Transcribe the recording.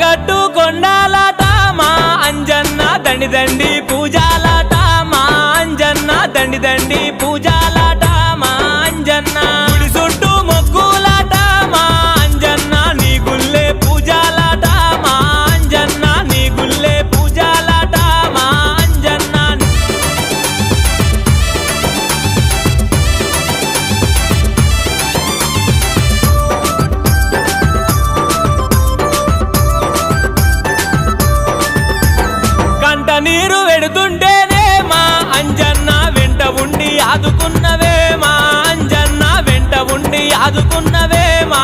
కొండగట్టు కొండాలట మా అంజన్న దండి దండి పూజాలట మా అంజన్న దండి దండి పూజ కంట నీరు వెడుతుంటేనేమా అంజన్న వెంట ఉండి ఆదుకున్నవే మా అంజన్న వెంట ఉండి ఆదుకున్నవే మా